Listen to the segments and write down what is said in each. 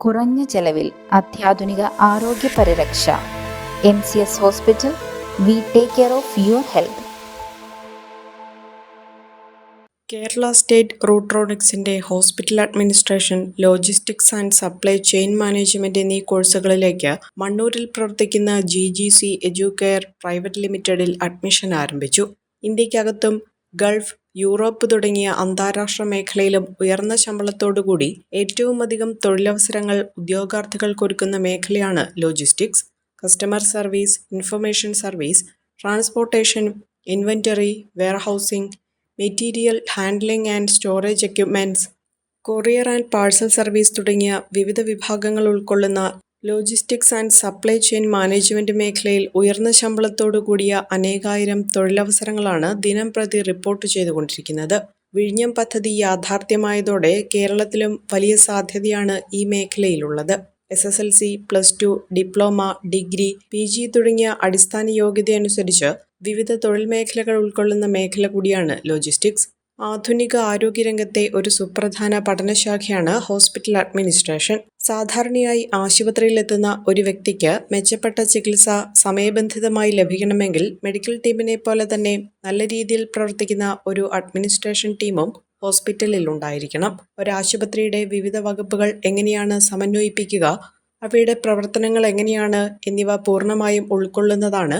കുറഞ്ഞ ചെലവിൽ അത്യാധുനിക ആരോഗ്യ പരിരക്ഷ. M C S hospital we take care of your health Kerala state റൂട്രോണിക്സിന്റെ hospital administration logistics and supply chain management എന്നീ കോഴ്സുകളിലേക്ക് മണ്ണൂരിൽ പ്രവർത്തിക്കുന്ന G G C Educare private ലിമിറ്റഡിൽ അഡ്മിഷൻ ആരംഭിച്ചു. ഇന്ത്യക്കകത്തും ഗൾഫ് യൂറോപ്പ് തുടങ്ങിയ അന്താരാഷ്ട്ര മേഖലയിലും ഉയർന്ന ശമ്പളത്തോടുകൂടി ഏറ്റവുമധികം തൊഴിലവസരങ്ങൾ ഉദ്യോഗാർത്ഥികൾക്കൊരുക്കുന്ന മേഖലയാണ് logistics customer service information service transportation inventory warehousing material handling and storage equipments courier and parcel service തുടങ്ങിയ വിവിധ വിഭാഗങ്ങൾ ഉൾക്കൊള്ളുന്ന logistics and supply chain management മേഖലയിൽ ഉയർന്ന ശമ്പളത്തോടു കൂടിയ അനേകായിരം തൊഴിലവസരങ്ങളാണ് ദിനം പ്രതി റിപ്പോർട്ട് ചെയ്തുകൊണ്ടിരിക്കുന്നത്. വിഴിഞ്ഞം പദ്ധതി യാഥാർത്ഥ്യമായതോടെ കേരളത്തിലും വലിയ സാധ്യതയാണ് ഈ മേഖലയിലുള്ളത്. S S L C plus two diploma degree P G തുടങ്ങിയ അടിസ്ഥാന യോഗ്യതയനുസരിച്ച് വിവിധ തൊഴിൽ മേഖലകൾ ഉൾക്കൊള്ളുന്ന മേഖല കൂടിയാണ് ലോജിസ്റ്റിക്സ്. ആധുനിക ആരോഗ്യരംഗത്തെ ഒരു സുപ്രധാന പഠനശാഖയാണ് ഹോസ്പിറ്റൽ അഡ്മിനിസ്ട്രേഷൻ. സാധാരണയായി ആശുപത്രിയിലെത്തുന്ന ഒരു വ്യക്തിക്ക് മെച്ചപ്പെട്ട ചികിത്സ സമയബന്ധിതമായി ലഭിക്കണമെങ്കിൽ മെഡിക്കൽ ടീമിനെ പോലെ തന്നെ നല്ല രീതിയിൽ പ്രവർത്തിക്കുന്ന ഒരു അഡ്മിനിസ്ട്രേഷൻ ടീമും ഹോസ്പിറ്റലിൽ ഉണ്ടായിരിക്കണം. ഒരാശുപത്രിയുടെ വിവിധ വകുപ്പുകൾ എങ്ങനെയാണ് സമന്വയിപ്പിക്കുക അവയുടെ പ്രവർത്തനങ്ങൾ എങ്ങനെയാണ് എന്നിവ പൂർണമായും ഉൾക്കൊള്ളുന്നതാണ്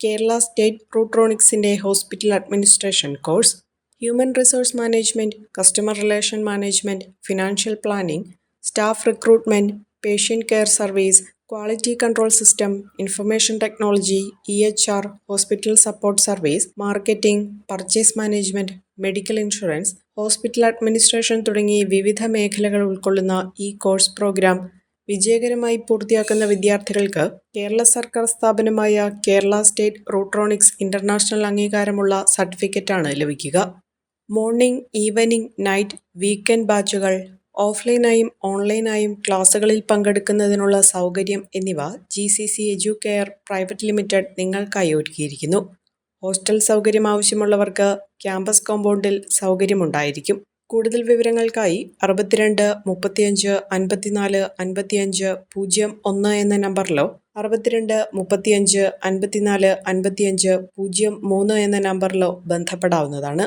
Kerala state റൂട്രോണിക്സിന്റെ hospital administration course. Human resource management customer relation management financial planning staff recruitment patient care service quality control system information technology E H R hospital support service marketing purchase management medical insurance hospital administration തുടങ്ങി വിവിധ മേഖലകൾ ഉൾക്കൊള്ളുന്ന ഈ course programme വിജയകരമായി പൂർത്തിയാക്കുന്ന വിദ്യാർത്ഥികൾക്ക് കേരള സർക്കാർ സ്ഥാപനമായ കേരള സ്റ്റേറ്റ് റൂട്രോണിക്സ് ഇന്റർനാഷണൽ അംഗീകാരമുള്ള സർട്ടിഫിക്കറ്റാണ് ലഭിക്കുക. മോർണിംഗ് ഈവനിംഗ് നൈറ്റ് വീക്കെൻഡ് ബാച്ചുകൾ ഓഫ്ലൈനായും ഓൺലൈനായും ക്ലാസുകളിൽ പങ്കെടുക്കുന്നതിനുള്ള സൗകര്യം എന്നിവ G C C Educare private limited നിങ്ങൾക്കായി ഒരുക്കിയിരിക്കുന്നു. ഹോസ്റ്റൽ സൗകര്യം ആവശ്യമുള്ളവർക്ക് ക്യാമ്പസ് കോമ്പൗണ്ടിൽ സൗകര്യമുണ്ടായിരിക്കും. കൂടുതൽ വിവരങ്ങൾക്കായി അറുപത്തിരണ്ട് മുപ്പത്തിയഞ്ച് അൻപത്തിനാല് അൻപത്തിയഞ്ച് പൂജ്യം ഒന്ന് എന്ന നമ്പറിലോ അറുപത്തിരണ്ട് മുപ്പത്തിയഞ്ച് അൻപത്തിനാല് അൻപത്തിയഞ്ച് പൂജ്യം മൂന്ന് എന്ന നമ്പറിലോ ബന്ധപ്പെടാവുന്നതാണ്.